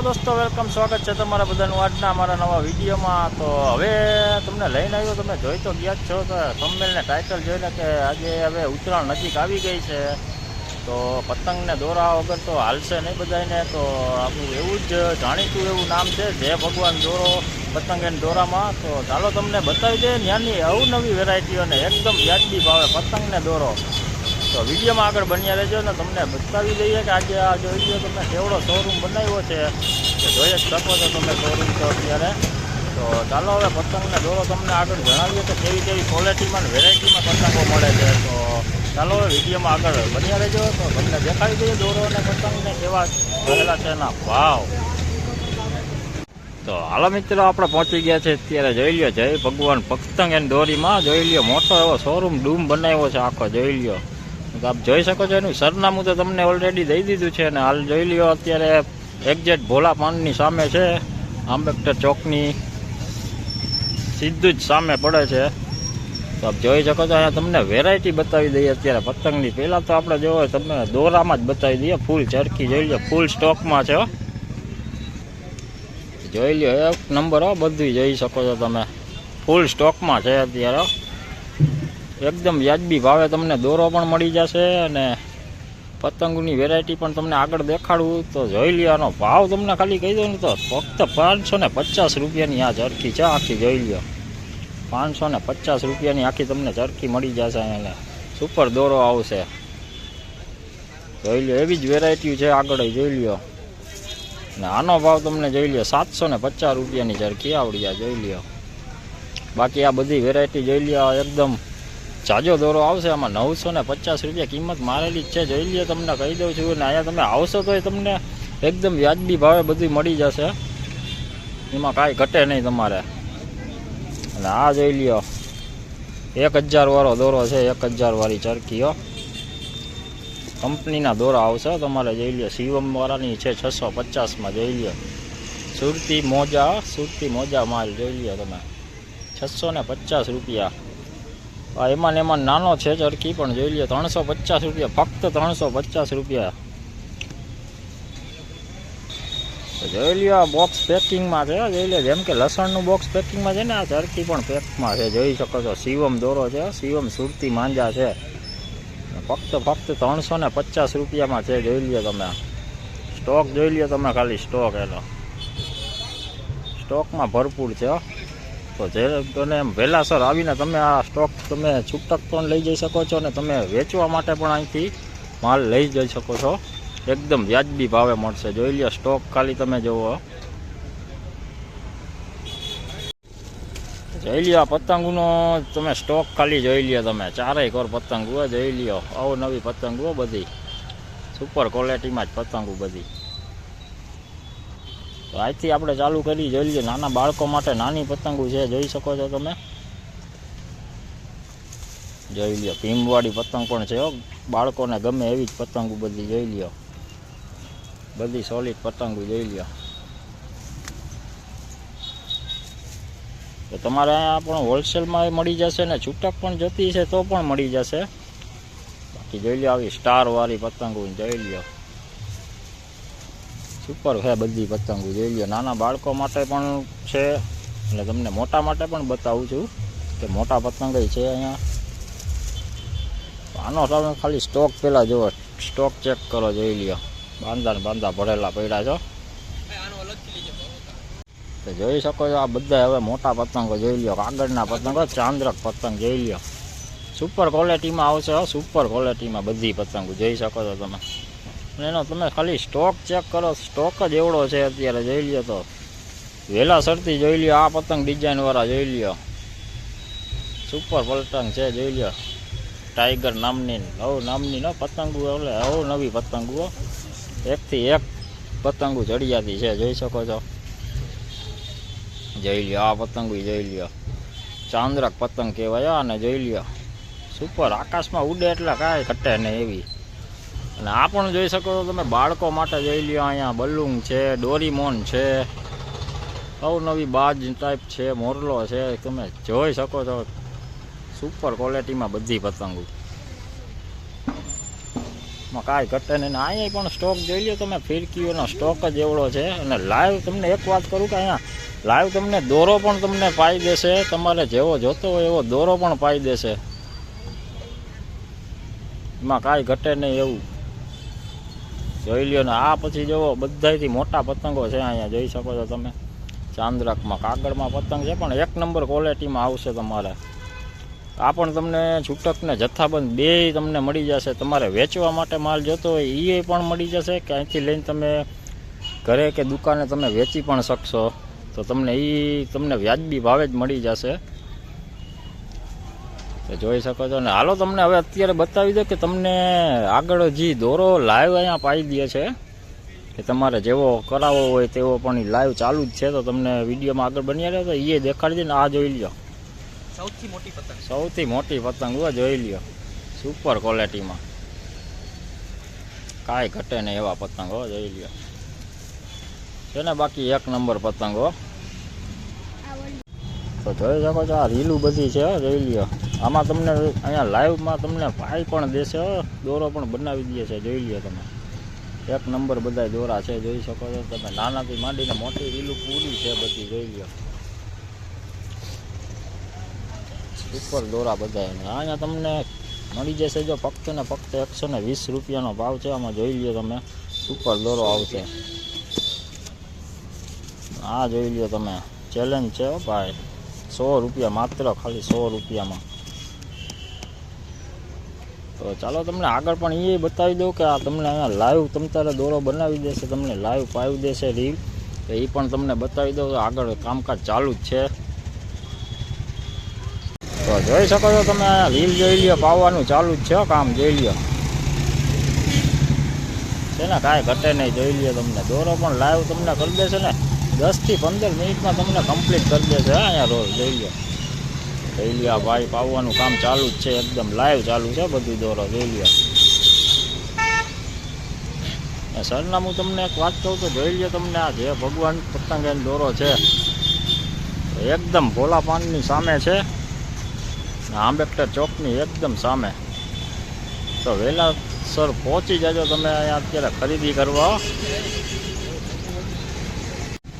હાલો દોસ્તો, વેલકમ, સ્વાગત છે તમારા બધાનું આજના અમારા નવા વિડીયોમાં. તો હવે તમને લઈને આવ્યો, તમે જોઈ તો ગયા જ છો. તો થંબનેલને ટાઇટલ જોઈને કે આજે હવે ઉત્તરાયણ નજીક આવી ગઈ છે. તો પતંગને દોરા વગર તો હાલશે નહીં બધાને તો આપણું એવું જ જાણીતું એવું નામ છે જય ભગવાન દોરો પતંગ એન્ડ દોરામાં. તો ચાલો તમને બતાવી દઈએ, ત્યાંની અવનવી વેરાયટીઓને એકદમ વ્યાજબી ભાવે પતંગને દોરો. તો વિડીયોમાં આગળ બન્યા રહેજો ને તમને બતાવી દઈએ કે આજે આ જોઈ લો તમે કેવડો શોરૂમ બનાવ્યો છે. કે જોઈ જ શકો છો તમે શોરૂમ તો અત્યારે. તો ચાલો હવે પતંગને દોરો તમને આગળ જણાવીએ કે કેવી કેવી ક્વોલિટીમાં અને વેરાયટીમાં પતંગો મળે છે. તો ચાલો હવે વિડીયોમાં આગળ બન્યા રહેજો. તો તમને દેખાડી દઈએ દોરો અને પતંગને કેવા રહેલા છે એના ભાવ. તો હાલો મિત્રો, આપણે પહોંચી ગયા છે અત્યારે જોઈ લ્યો, જય ભગવાન. પતંગ એન્ડ દોરીમાં જોઈ લ્યો, મોટો એવો શોરૂમ ડૂમ બનાવ્યો છે આખો, જોઈ લ્યો. આપ જોઈ શકો છો એનું સરનામું તો તમને ઓલરેડી દઈ દીધું છે અને હાલ જોઈ લ્યો અત્યારે એક્ઝેક્ટ ભોલા પાનની સામે છે. આંબેડકર ચોકની સીધું જ સામે પડે છે. તો આપ જોઈ શકો છો, અહીંયા તમને વેરાયટી બતાવી દઈએ અત્યારે પતંગની. પહેલાં તો આપણે જોવો તમને દોરામાં જ બતાવી દઈએ. ફૂલ ચરખી જોઈ લો ફૂલ સ્ટોકમાં છે. જોઈ લ્યો, એક નંબર હો બધું જોઈ શકો છો તમે. ફૂલ સ્ટોકમાં છે અત્યારે. એકદમ વ્યાજબી ભાવે તમને દોરો પણ મળી જશે અને પતંગની વેરાયટી પણ તમને આગળ દેખાડવું તો જોઈ લ્યો, આનો ભાવ તમને ખાલી કહી દઉં ને તો ફક્ત પાંચસો ને પચાસ રૂપિયાની આ ચરખી છે, આખી જોઈ લ્યો. પાંચસો ને પચાસ રૂપિયાની આખી તમને ચરખી મળી જશે એને સુપર દોરો આવશે. જોઈ લ્યો, એવી જ વેરાયટી છે આગળ જોઈ લ્યો. ને આનો ભાવ તમને જોઈ લ્યો સાતસો ને પચાસ રૂપિયાની ચરખી આવડી આ, જોઈ લ્યો. બાકી આ બધી વેરાયટી જોઈ લ્યો એકદમ જાજો દોરો આવશે, આમાં નવસો ને પચાસ રૂપિયા કિંમત મારેલી જ છે. જોઈ લ્યો તમને કહી દઉં છું ને અહીંયા તમે આવશો તો તમને એકદમ વ્યાજબી ભાવે બધું મળી જશે. એમાં કાંઈ ઘટે નહીં તમારે. અને આ જોઈ લ્યો, એક હજારવાળો દોરો છે, એક હજારવાળી વાળી ચરખીઓ કંપનીના દોરા આવશે. તમારે જોઈ લ્યો શિવમવાળાની છે છસો પચાસમાં, જોઈ લ્યો. સુરતી મોજા સુરતી મોજા માલ જોઈ લ્યો તમે. છસો ને પચાસ રૂપિયા. એમાં ને એમાં નાનો છે ચરખી પણ જોઈ લો ત્રણસો પચાસ રૂપિયા, ફક્ત ત્રણસો પચાસ રૂપિયા. જોઈ લો બોક્સ પેકિંગમાં છે, જોઈ લો જેમ કે લસણનું બોક્સ પેકિંગમાં છે ને, આ ચરખી પણ પેકમાં છે, જોઈ શકો છો, શિવમ દોરો છે, શિવમ સુરતી માંજા છે. ફક્ત ફક્ત ત્રણસો ને પચાસ રૂપિયામાં છે, જોઈ લો તમે. સ્ટોક જોઈ લો તમે, ખાલી સ્ટોક એનો. સ્ટોકમાં ભરપૂર છે. તો જે તને એમ વહેલાસર આવીને તમે આ સ્ટોક તમે છૂટક પણ લઈ જઈ શકો છો અને તમે વેચવા માટે પણ અહીંથી માલ લઈ જઈ શકો છો. એકદમ વ્યાજબી ભાવે મળશે. જોઈ લ્યો સ્ટોક ખાલી તમે જુઓ. જોઈ લ્યો આ પતંગનો, તમે સ્ટોક ખાલી જોઈ લ્યો તમે. ચારેય કોર પતંગ જોઈ લ્યો. અવનવી પતંગ બધી. સુપર ક્વોલિટીમાં જ પતંગો બધી. તો આજથી આપણે ચાલુ કરી જોઈ લઈએ, નાના બાળકો માટે નાની પતંગો છે, જોઈ શકો છો તમે. જોઈ લ્યો, ભીમવાળી પતંગ પણ છે બાળકોને ગમે એવી જ પતંગો બધી જોઈ લ્યો. બધી સોલિડ પતંગો જોઈ લ્યો. તો તમારે અહીંયા પણ હોલસેલમાં મળી જશે ને, છૂટક પણ જતી છે તો પણ મળી જશે. બાકી જોઈ લો આવી સ્ટારવાળી પતંગો જોઈ લ્યો. સુપર છે બધી પતંગો, જોઈ લો નાના બાળકો માટે પણ છે. એટલે તમને મોટા માટે પણ બતાવું છું કે મોટા પતંગ છે અહીંયા. આનો તમે ખાલી સ્ટોક પહેલાં જુઓ. સ્ટોક ચેક કરો, જોઈ લ્યો. બાંધા ને બાંધા ભરેલા પડ્યા છો. તો જોઈ શકો છો આ બધા હવે મોટા પતંગો, જોઈ લ્યો. કાગળના પતંગો ચાંદ્રક પતંગ, જોઈ લ્યો. સુપર ક્વોલિટીમાં આવશે સુપર ક્વોલિટીમાં બધી પતંગો, જોઈ શકો છો તમે. એનો તમે ખાલી સ્ટોક ચેક કરો સ્ટોક જ એવડો છે અત્યારે, જોઈ લ્યો તો. વહેલા સરતી જોઈ લ્યો, આ પતંગ ડિઝાઇનવાળા જોઈ લ્યો. સુપર પતંગ છે, જોઈ લ્યો. ટાઈગર નામની હવ નામની ન પતંગો એટલે હવ નવી પતંગો એકથી એક પતંગો ચડિયાતી છે, જોઈ શકો છો. જોઈ લ્યો, આ પતંગો જોઈ લ્યો. ચાંદ્રક પતંગ કહેવાય અને જોઈ લ્યો. સુપર આકાશમાં ઉડે એટલે કાંઈ ઘટે નહીં એવી. અને આ પણ જોઈ શકો છો તમે, બાળકો માટે જોઈ લ્યો અહીંયા બલૂન છે, ડોરીમોન છે અવનવી બાજ ટાઈપ છે, મોરલો છે, તમે જોઈ શકો છો. સુપર ક્વોલિટીમાં બધી પતંગો. માં કાંઈ ઘટે નહીં. અહીંયા પણ સ્ટોક જોઈ લો તમે, ફિરકીઓનો સ્ટોક જ એવડો છે. અને લાઈવ તમને એક વાત કરું કે અહીંયા લાઈવ તમને દોરો પણ તમને પાઈ દેશે. તમારે જેવો જોતો હોય એવો દોરો પણ પાઈ દેશે. એમાં કાંઈ ઘટે નહીં એવું. જોઈ લ્યો ને, આ પછી જુઓ બધાયથી મોટા પતંગો છે અહીંયા, જોઈ શકો છો તમે. ચાંદ્રકમાં, કાગળમાં પતંગ છે, પણ એક નંબર ક્વોલિટીમાં આવશે તમારે. આ પણ તમને છૂટકને જથ્થાબંધ બે તમને મળી જશે. તમારે વેચવા માટે માલ જોતો હોય એ પણ મળી જશે કે અહીંથી લઈને તમે ઘરે કે દુકાને તમે વેચી પણ શકશો. તો તમને એ તમને વ્યાજબી ભાવે જ મળી જશે. તો જોઈ શકો છો. ને હાલો તમને હવે અત્યારે બતાવી દો કે તમને આગળ જે દોરો લાઈવ અહીંયા પાઈ દે છે કે તમારે જેવો કરાવવો હોય તેવો પણ લાઈવ ચાલુ જ છે. તો તમને વિડીયોમાં આગળ બન્યા રહ્યો તો એ દેખાડી દે ને આ જોઈ લ્યો. સૌથી મોટી પતંગ. સૌથી મોટી પતંગ જોઈ લ્યો. સુપર ક્વોલિટીમાં કાંઈ ઘટે નહીં એવા પતંગ હો જોઈ લ્યો. છે ને બાકી એક નંબર પતંગ હો તો જોઈ શકો છો, આ રીલું બધી છે જોઈ લ્યો. આમાં તમને અહીંયા લાઈવમાં તમને ભાઈ પણ દેશે દોરો પણ બનાવી દે છે, જોઈ લ્યો તમે. એક નંબર બધા દોરા છે, જોઈ શકો છો. તમે નાનાથી માંડીને મોટી રીલું પૂરી છે બધી, જોઈ લ્યો. સુપર દોરા બધા અહીંયા તમને મળી જશે જો ફક્ત ને ફક્ત એકસો ને વીસ રૂપિયાનો ભાવ છે, આમાં જોઈ લ્યો તમે. સુપર દોરો આવશે. આ જોઈ લ્યો તમે. ચેલેન્જ છે ભાઈ. સો રૂપિયા માત્ર, ખાલી સો રૂપિયામાં. તો ચાલો તમને આગળ પણ એ બતાવી દઉં કે આ તમને અહીંયા લાઈવ તમ તારે દોરો બનાવી દેશે, તમને લાઈવ પાવી દેશે રીલ એ પણ તમને બતાવી દઉં, આગળ કામકાજ ચાલુ જ છે. તો જોઈ શકો છો તમે રીલ જોઈ લ્યો, પાવાનું ચાલુ જ છે કામ, જોઈ લ્યો. છે ને, કાંઈ ઘટે નહીં, જોઈ લ્યો તમને. દોરો પણ લાઈવ તમને કરી દેશે ને. દસથી પંદર મિનિટમાં તમને કમ્પ્લીટ કરી દેશે, હા, અહીંયા રોલ જોઈ લ્યો જોઈ લ્યો આ ભાઈ પાવાનું કામ ચાલુ જ છે, એકદમ લાઈવ ચાલુ છે, બધું દોરો, જોઈ લો. સરનામું તમને એક વાત કહું તો જોઈ લ્યો તમને આ જે ભગવાન પતંગ દોરો છે, એકદમ ભોલા પાનની સામે છે. આંબેડકર ચોકની એકદમ સામે. તો વહેલા સર પહોંચી જજો તમે અહીંયા અત્યારે ખરીદી કરવા.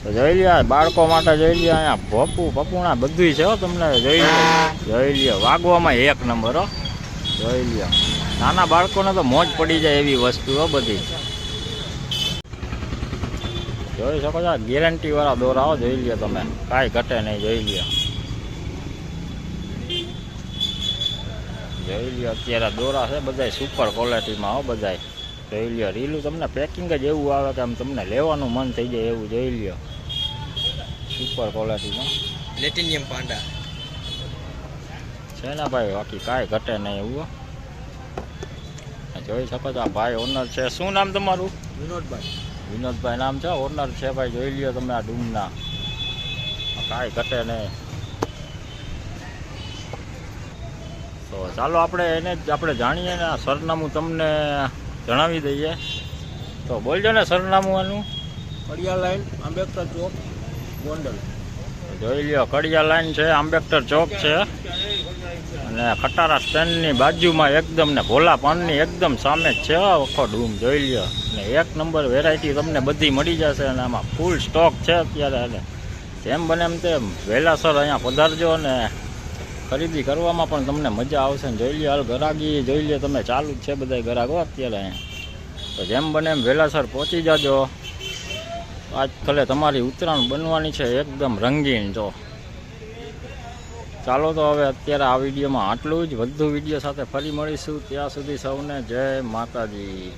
તો જોઈ લ્યો બાળકો માટે જોઈ લ્યો, અહીંયા ભોપું પપુણા બધુંય છે હો તમને જોઈ લ્યો. જોઈ લ્યો, વાગવામાં એક નંબર હો. જોઈ લ્યો. નાના બાળકોને તો મોજ પડી જાય એવી વસ્તુ હો બધી. જોઈ શકો છો ગેરંટી વાળા દોરા હો, જોઈ લ્યો તમે. કાંઈ ઘટે નહીં, જોઈ લ્યો. જોઈ લ્યો, અત્યારે દોરા છે બધાય સુપર ક્વોલિટીમાં હો બધાય. જોઈ લ્યો, રીલું તમને પેકિંગ જ એવું આવે કે આમ તમને લેવાનું મન થઈ જાય એવું, જોઈ લ્યો. સુપર ક્વોલિટીમાં પ્લેટિનિયમ પાંડા છે ને ભાઈ બાકી કાંઈ ઘટે નહીં એવું. જોઈ શકો છો આ ભાઈ ઓનર છે. શું નામ તમારું? વિનોદભાઈ. વિનોદભાઈ નામ છે? ઓનર છે ભાઈ જોઈ લ્યો તમે આ ડૂમના આ કાંઈ ઘટે નહીં. તો ચાલો આપણે એને જ આપણે જાણીએ ને આ સરનામું તમને જણાવી દઈએ. તો બોલજો ને સરનામું એનું કડિયા લાઈન આંબેડકર ચોક. ગોંડલ. જોઈ લ્યો, કડિયા લાઈન છે, આંબેડકર ચોક છે. અને ખટારા સ્ટેન્ડની બાજુમાં એકદમ ને ભોલા પાનની એકદમ સામે છે આખો ડૂમ, જોઈ લ્યો. ને એક નંબર વેરાયટી તમને બધી મળી જશે અને આમાં ફૂલ સ્ટોક છે અત્યારે અને જેમ બને એમ તેમ વહેલાસર અહીંયા પધારજો ને ખરીદી કરવામાં પણ તમને મજા આવશે. ને જોઈ લ્યો, હાલ ગરાગી, જોઈ લ્યો તમે, ચાલુ જ છે બધા ગરાગો અત્યારે અહીંયા. તો જેમ બને એમ વહેલાસર પહોંચી જાજો. આજ કાલે તમારી ઉત્તરાયણ બનવાની છે એકદમ રંગીન, જો. ચાલો તો હવે અત્યારે આ વિડીયોમાં આટલું જ. વધુ વીડિયો સાથે ફરી મળીશું. ત્યાં સુધી સૌને જય માતાજી.